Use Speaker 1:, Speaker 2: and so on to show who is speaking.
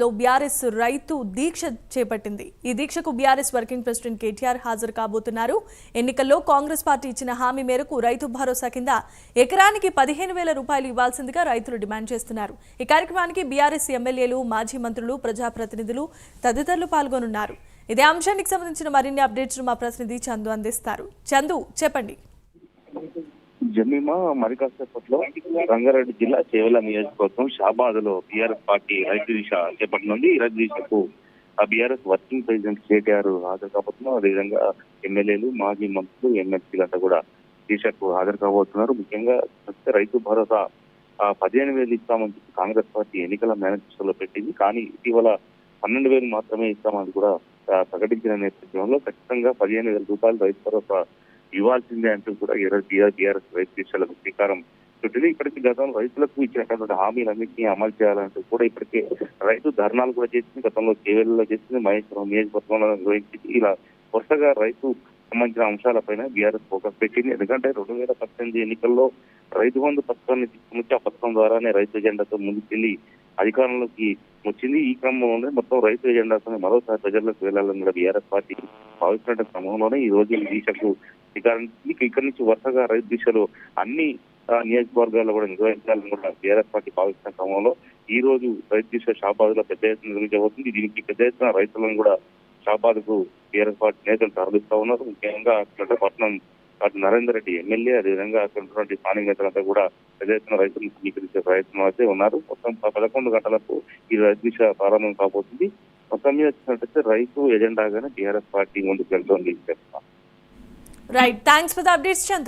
Speaker 1: లో బీఆర్ఎస్ రైతు దీక్ష చేపట్టింది. ఈ దీక్షకు బీఆర్ఎస్ వర్కింగ్ ప్రెసిడెంట్ కేటీఆర్ హాజరు కాబోతున్నారు. ఎన్నికల్లో కాంగ్రెస్ పార్టీ ఇచ్చిన హామీ మేరకు రైతు భరోసా కింద ఎకరానికి పదిహేను వేల రూపాయలు ఇవ్వాల్సిందిగా రైతులు డిమాండ్ చేస్తున్నారు. ఈ కార్యక్రమానికి బీఆర్ఎస్ ఎమ్మెల్యేలు మాజీ మంత్రులు ప్రజాప్రతినిధులు తదితరులు పాల్గొనున్నారు. ఇదే అంశానికి సంబంధించిన మరిన్ని అప్డేట్స్ మా ప్రతినిధి చందు అందిస్తారు. చందు చెప్పండి.
Speaker 2: జమీమా మరికాసేపట్లో రంగారెడ్డి జిల్లా చేవెల నియోజకవర్గం షాబాద్లో బీఆర్ఎస్ పార్టీ రైతు దిశ చేపట్టనుంది నుండి రైతు దిశకు ఆ బీఆర్ఎస్ వర్కింగ్ ప్రెసిడెంట్ కేటీఆర్ హాజరు కాబోతున్నారు. అదేవిధంగా ఎమ్మెల్యేలు మాజీ మంత్రులు ఎమ్మెల్సీలంతా కూడా దిశకు హాజరు కాబోతున్నారు. ముఖ్యంగా రైతు భరోసా ఆ, పదిహేను వేలు ఇస్తామని చెప్పి కాంగ్రెస్ పార్టీ ఎన్నికల మేనిఫెస్టోలో పెట్టింది. కానీ ఇటీవల పన్నెండు వేలు మాత్రమే ఇస్తామని కూడా ప్రకటించిన నేపథ్యంలో ఖచ్చితంగా పదిహేను వేల రూపాయలు రైతు భరోసా ఇవ్వాల్సిందే అంటూ కూడా టీఆర్ఎస్ రైతు దీక్షలకు శ్రీకారం చుట్టింది ఇప్పటికీ గతంలో రైతులకు ఇచ్చినటువంటి హామీలన్నింటినీ అమలు చేయాలంటూ కూడా ఇప్పటికే రైతు ధర్నాలు కూడా చేసింది. గతంలో కేవీలలో చేసింది. మహేశ్వరం నియోజకవర్గంలో నిర్వహించింది. ఇలా వరుసగా రైతు సంబంధించిన అంశాలపైన బీఆర్ఎస్ ఫోకస్ పెట్టింది. ఎందుకంటే రెండు వేల పద్దెనిమిది ఎన్నికల్లో రైతు బంధు పథకాన్ని తీసుకుని ఆ పథకం ద్వారానే రైతు ఎజెండాతో ముందుకెళ్ళి అధికారంలోకి వచ్చింది. ఈ క్రమంలోనే మొత్తం రైతు ఎజెండాతో మరోసారి ప్రజల్లోకి వెళ్ళాలని కూడా బీఆర్ఎస్ పార్టీ భావిస్తున్న క్రమంలోనే ఈ రోజు ఈ దీక్షకు ఇక ఇక్కడ నుంచి వరుసగా రైతు దిశలో అన్ని నియోజకవర్గాల్లో కూడా నిర్వహించాలని కూడా బీఆర్ఎస్ పార్టీ భావిస్తున్న క్రమంలో ఈ రోజు రైతు దిశ షాబాద్లో పెద్ద ఎత్తున నిర్వహించబోతుంది. దీనికి పెద్ద ఎత్తున రైతులను కూడా షాబాద్కు బీఆర్ఎస్ పార్టీ నేతలు తరలిస్తా ఉన్నారు. ముఖ్యంగా అక్కడ పట్నం అటు నరేందర్ రెడ్డి ఎమ్మెల్యే అదేవిధంగా అక్కడ ఉన్నటువంటి స్థానిక నేతలంతా కూడా పెద్ద ఎత్తున రైతులను స్వీకరించే ప్రయత్నం అయితే ఉన్నారు. మొత్తం పదకొండు గంటలకు ఈ రైతు దిశ ప్రారంభం కాబోతుంది. మొత్తం మీద వచ్చినట్టయితే రైతు ఎజెండాగానే టీఆర్ఎస్ పార్టీ ముందుకు వెళ్తోంది.
Speaker 1: Right. Thanks for the updates, Chandu.